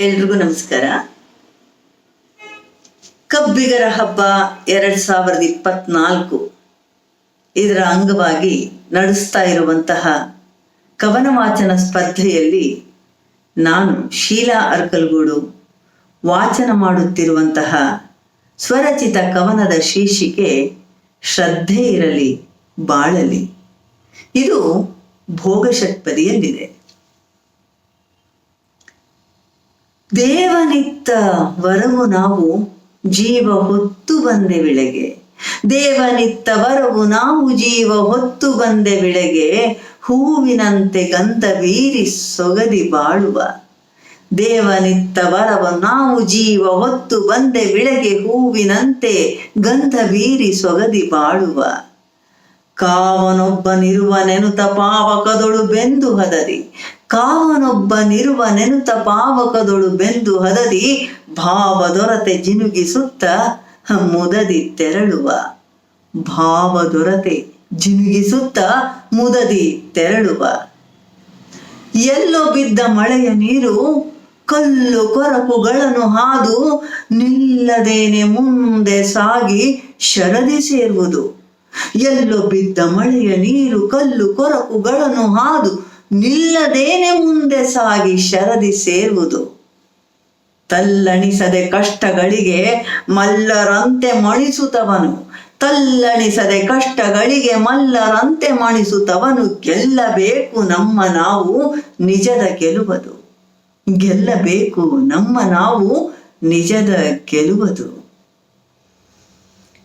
ಎಲ್ರಿಗೂ ನಮಸ್ಕಾರ. ಕಬ್ಬಿಗರ ಹಬ್ಬ ಎರಡ್ ಸಾವಿರದ ಇಪ್ಪತ್ನಾಲ್ಕು. ಇದರ ಅಂಗವಾಗಿ ನಡೆಸ್ತಾ ಇರುವಂತಹ ಕವನ ವಾಚನ ಸ್ಪರ್ಧೆಯಲ್ಲಿ ನಾನು ಶೀಲಾ ಅರ್ಕಲ್ಗೂಡು ವಾಚನ ಮಾಡುತ್ತಿರುವಂತಹ ಸ್ವರಚಿತ ಕವನದ ಶೀರ್ಷಿಕೆ ಶ್ರದ್ಧೆ ಇರಲಿ, ಬಾಳಲಿ. ಇದು ಭೋಗಷಟ್ಪದಿಯಲ್ಲಿದೆ ದೇವನಿತ್ತ ವರವು ನಾವು ಜೀವ ಹೊತ್ತು ಬಂದೆ ಬೆಳಗ್ಗೆ. ದೇವನಿತ್ತ ವರವು ನಾವು ಜೀವ ಹೊತ್ತು ಬಂದೆ ವಿಳೆಗೆ ಹೂವಿನಂತೆ ಗಂಧ ಬೀರಿ ಸೊಗದಿ ಬಾಳುವ. ದೇವನಿತ್ತ ವರವ ನಾವು ಜೀವ ಹೊತ್ತು ಬಂದೆ ಬೆಳಗ್ಗೆ. ಹೂವಿನಂತೆ ಗಂಧ ಬೀರಿ ಸೊಗದಿ ಬಾಳುವ. ಕಾವನೊಬ್ಬನಿರುವ ನೆನುತ ಪಾವಕದೊಳು ಬೆಂದು ಹದದಿ ಕಾವನೊಬ್ಬನಿರುವ ನೆನುತ ಪಾವಕದೊಳು ಬೆಂದು ಹದದಿ ಭಾವದೊರತೆ ಜಿನುಗಿಸುತ್ತ ಮುದದಿ ತೆರಳುವ. ಭಾವದೊರತೆ ಜಿನುಗಿಸುತ್ತ ಮುದದಿ ತೆರಳುವ. ಎಲ್ಲೋ ಬಿದ್ದ ಮಳೆಯ ನೀರು ಕಲ್ಲು ಕೊರಕುಗಳನ್ನು ಹಾದು ನಿಲ್ಲದೇನೆ ಮುಂದೆ ಸಾಗಿ ಶರದಿ ಸೇರುವುದು. ಎಲ್ಲೋ ಬಿದ್ದ ಮಳೆಯ ನೀರು ಕಲ್ಲು ಕೊರಕುಗಳನ್ನು ಹಾದು ನಿಲ್ಲದೇನೆ ಮುಂದೆ ಸಾಗಿ ಶರದಿ ಸೇರುವುದು. ತಲ್ಲಣಿಸದೆ ಕಷ್ಟಗಳಿಗೆ ಮಲ್ಲರಂತೆ ಮಣಿಸುತ್ತವನು. ತಲ್ಲಣಿಸದೆ ಕಷ್ಟಗಳಿಗೆ ಮಲ್ಲರಂತೆ ಮಣಿಸುತ್ತವನು. ಗೆಲ್ಲಬೇಕು ನಮ್ಮ ನಾವು ನಿಜದ ಗೆಲುವುದು. ಗೆಲ್ಲಬೇಕು ನಮ್ಮ ನಾವು ನಿಜದ ಗೆಲುವುದು.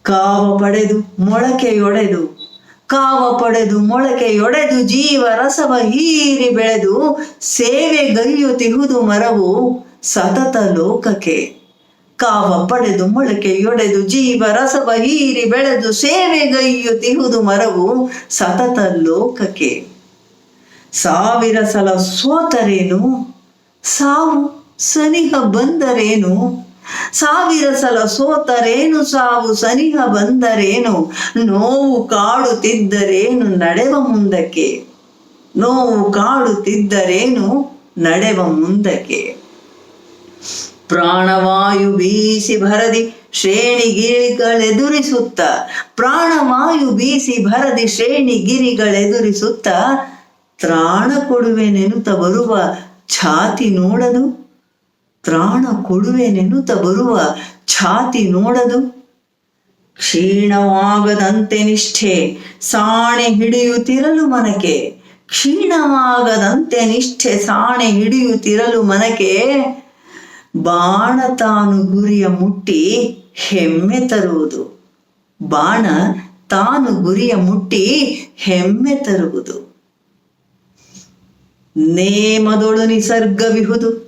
ಕಾವ ಪಡೆದು ಮೊಳಕೆಯೊಡೆದು ಕಾವ ಪಡೆದು ಮೊಳಕೆಯೊಡೆದು ಜೀವ ರಸವ ಹೀರಿ ಬೆಳೆದು ಸೇವೆ ಗೈಯುತ್ತಿಹುದು ಮರವು ಸತತ ಲೋಕಕ್ಕೆ. ಕಾವ ಪಡೆದು ಮೊಳಕೆಯೊಡೆದು ಜೀವ ರಸವ ಹೀರಿ ಬೆಳೆದು ಸೇವೆ ಗೈಯುತ್ತಿಹುದು ಮರವು ಸತತ ಲೋಕಕ್ಕೆ. ಸಾವಿರ ಸಲ ಸೋತರೇನು? ಸಾವು, ಸನಿಹ ಬಂದರೇನು? ಸಾವಿರ ಸಲ ಸೋತರೇನು ಸಾವು, ಸನಿಹ ಬಂದರೇನು? ನೋವು ಕಾಡುತ್ತಿದ್ದರೇನು ನಡೆವ ಮುಂದಕ್ಕೆ? ನೋವು ಕಾಡುತ್ತಿದ್ದರೇನು ನಡೆವ ಮುಂದಕ್ಕೆ? ಪ್ರಾಣವಾಯು ಬೀಸಿ ಭರದಿ ಶ್ರೇಣಿಗಿರಿಗಳೆದುರಿಸುತ್ತ ಪ್ರಾಣವಾಯು ಬೀಸಿ ಭರದಿ ಶ್ರೇಣಿಗಿರಿಗಳೆದುರಿಸುತ್ತ, ತ್ರಾಣ ಕೊಡುವೆ ನೆನುತ ಬರುವ ಛಾತಿ ನೋಡದು? ತ್ರಾಣ ಕೊಡುವೆ ನೆನ್ನುತ್ತ ಬರುವ ಛಾತಿ ನೋಡದು? ಕ್ಷೀಣವಾಗದಂತೆ ನಿಷ್ಠೆ, ಸಾಣೆ ಹಿಡಿಯುತ್ತಿರಲು ಮನಕೆ. ಕ್ಷೀಣವಾಗದಂತೆ ನಿಷ್ಠೆ, ಸಾಣೆ ಹಿಡಿಯುತ್ತಿರಲು ಮನಕೆ. ಬಾಣ ತಾನು ಗುರಿಯ ಮುಟ್ಟಿ ಹೆಮ್ಮೆ ತರುವುದು. ಬಾಣ ತಾನು ಗುರಿಯ ಮುಟ್ಟಿ ಹೆಮ್ಮೆ ತರುವುದು. ನೇಮದೊಳು ನಿಸರ್ಗವಿಹುದು.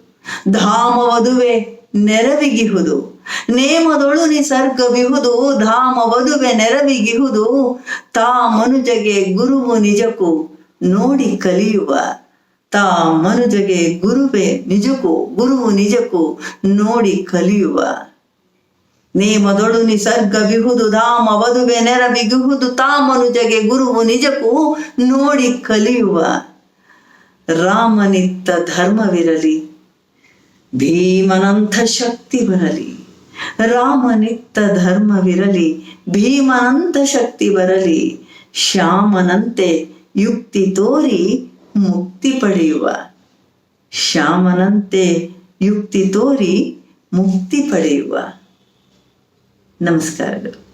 ಧಾಮವದುವೆ ನೆರವಿಗಿಹುದು. ನೇಮದೊಳು ನಿಸರ್ಗವಿಹುದು ಧಾಮವದುವೆ ನೆರವಿಗಿಹುದು. ತಾ ಮನುಜಗೆ ಗುರುವು ನಿಜಕ್ಕೂ ನೋಡಿ ಕಲಿಯುವ. ತಾ ಮನುಜಗೆ ಗುರುವೆ ನಿಜಕ್ಕೂ, ಗುರುವು ನಿಜಕ್ಕೂ ನೋಡಿ ಕಲಿಯುವ. ನೇಮದೊಳು ನಿಸರ್ಗವಿಹುದು ಧಾಮ ವಧುವೆ ನೆರವಿಗಿಹುದು. ತಾ ಮನುಜಗೆ ಗುರುವು ನಿಜಕ್ಕೂ ನೋಡಿ ಕಲಿಯುವ. ರಾಮನಿತ್ತ ಧರ್ಮವಿರಲಿ. ಭೀಮನಂಥ ಶಕ್ತಿ ಬರಲಿ, ರಾಮನಿತ್ತ ಧರ್ಮವಿರಲಿ, ಭೀಮನಂಥ ಶಕ್ತಿ ಬರಲಿ, ಶ್ಯಾಮನಂತೆ ಯುಕ್ತಿ ತೋರಿ ಮುಕ್ತಿ ಪಡೆಯುವ, ಶ್ಯಾಮನಂತೆ ಯುಕ್ತಿ ತೋರಿ ಮುಕ್ತಿ ಪಡೆಯುವ. ನಮಸ್ಕಾರಗಳು.